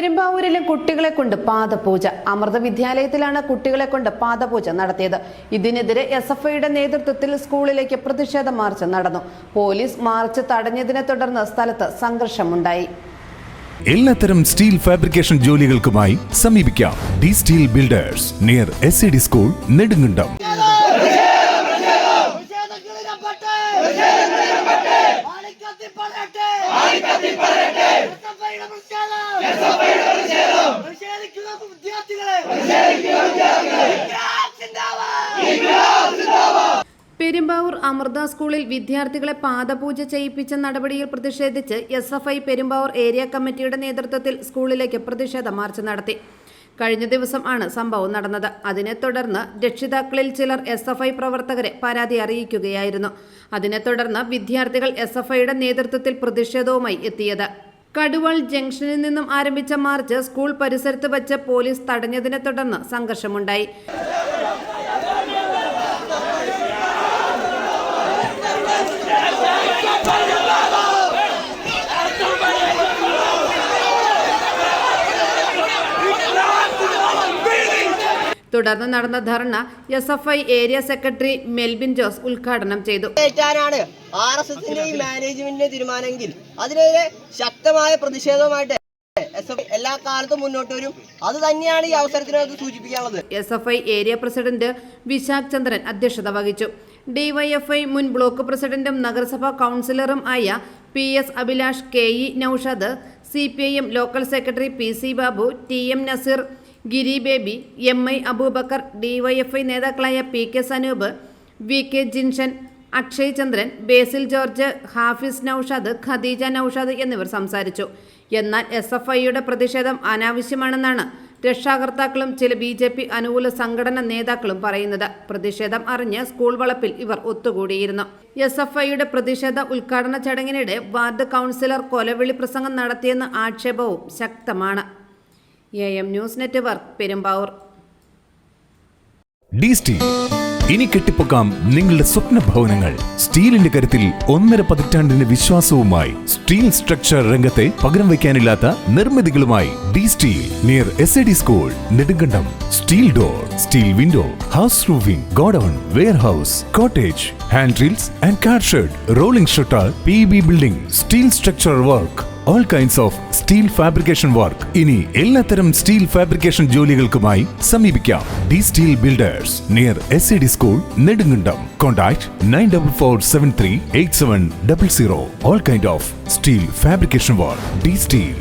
സ്കൂളുകളിലും കുട്ടികളെ കൊണ്ട് പാദപൂജ. അമൃത വിദ്യാലയത്തിലാണ് കുട്ടികളെ കൊണ്ട് പാദപൂജ നടത്തിയത്. ഇതിനെതിരെ എസ് എഫ് ഐയുടെ നേതൃത്വത്തിൽ സ്കൂളിലേക്ക് പ്രതിഷേധ മാർച്ച് നടന്നു. പോലീസ് മാർച്ച് തടഞ്ഞതിനെ തുടർന്ന് സ്ഥലത്ത് സംഘർഷമുണ്ടായി. എല്ലാത്തരം സ്റ്റീൽ ഫാബ്രിക്കേഷൻ ജോലികൾക്കുമായി സമീപിക്കാം. D steel builders near S school Nedumkandam. വിദ്യാർത്ഥികളെ. പെരുമ്പാവൂർ അമൃത സ്കൂളിൽ വിദ്യാർത്ഥികളെ പാദപൂജ ചെയ്യിപ്പിച്ച നടപടിയിൽ പ്രതിഷേധിച്ച് S F I Perumbavoor area കമ്മിറ്റിയുടെ നേതൃത്വത്തിൽ സ്കൂളിലേക്ക് പ്രതിഷേധ മാർച്ച് നടത്തി. കഴിഞ്ഞ ദിവസം ആണ് സംഭവം നടന്നത്. അതിനെ തുടർന്ന് രക്ഷിതാക്കളിൽ ചിലർ എസ് എഫ് ഐ പ്രവർത്തകരെ പരാതി അറിയിക്കുകയായിരുന്നു. അതിനെ തുടർന്ന് വിദ്യാർത്ഥികൾ എസ് എഫ് ഐയുടെ നേതൃത്വത്തിൽ പ്രതിഷേധവുമായി എത്തിയത്. കടുവൾ ജംഗ്ഷനിൽ നിന്നും ആരംഭിച്ച മാർച്ച് സ്കൂൾ പരിസരത്ത് വച്ച് പോലീസ് തടഞ്ഞതിനെ തുടർന്ന് സംഘർഷമുണ്ടായി. തുടർന്ന് നടന്ന dharna S F I area secretary Melbin Jose ഉദ്ഘാടനം ചെയ്തു. ഏറ്റാനാണ് ആർ എസ് എസിന്റെ ഈ മാനേജ്മെന്റിന്റെ തീരുമാനമെങ്കിൽ അതിനെതിരെ ശക്തമായ പ്രതിഷേധവുമായിട്ട് എസ് എഫ് എല്ലാ കാലത്തും മുന്നോട്ട് വരും. അത് തന്നെയാണ് ഈ അവസരത്തിനകത്ത് സൂചിപ്പിക്കാനുള്ളത്. S F I area president Vishakh Chandran അധ്യക്ഷത വഹിച്ചു. ഡിവൈഎഫ്ഐ മുൻ ബ്ലോക്ക് പ്രസിഡന്റും നഗരസഭാ കൗൺസിലറും ആയ P S Abhilash K E Naushad C P I M local secretary P C Babu T M Nazeer Giri Baby M I Aboobacker DYFI നേതാക്കളായ P K Sanoop V K Jinshan Akshay Chandran Basil George Hafiz Naushad Khadeeja Naushad എന്നിവർ സംസാരിച്ചു. എന്നാൽ S F ഐയുടെ പ്രതിഷേധം അനാവശ്യമാണെന്നാണ് രക്ഷാകർത്താക്കളും ചില B J P അനുകൂല സംഘടന നേതാക്കളും പറയുന്നത്. പ്രതിഷേധം അറിഞ്ഞ് സ്കൂൾ വളപ്പിൽ ഇവർ ഒത്തുകൂടിയിരുന്നു. എസ് എഫ് ഐയുടെ പ്രതിഷേധ ഉദ്ഘാടന ചടങ്ങിനിടെ വാർഡ് കൗൺസിലർ കൊലവിളി പ്രസംഗം നടത്തിയെന്ന ആക്ഷേപവും ശക്തമാണ്. News network Perumbavoor. ഇനി കെട്ടിപ്പൊക്കാം നിങ്ങളുടെ സ്വപ്ന ഭവനങ്ങൾ. സ്റ്റീലിന്റെ കരുത്തിൽ ഒന്നര പതിറ്റാണ്ടിന്റെ വിശ്വാസവുമായി സ്റ്റീൽ സ്ട്രക്ചർ രംഗത്തെ പകരം വയ്ക്കാനില്ലാത്ത നിർമ്മിതികളുമായി D steel near S A D school Nedumkandam steel door steel window house roofing godown warehouse cottage hand rails and car shed rolling shutter P B building steel structure work all kinds of steel fabrication work ഇനി എല്ലാത്തരം steel fabrication ജോലികൾക്കുമായി സമീപിക്കാം. D steel builders near S E D school Nedumkandam. Contact nine double four seven three eight seven double zero all kind of steel fabrication work D steel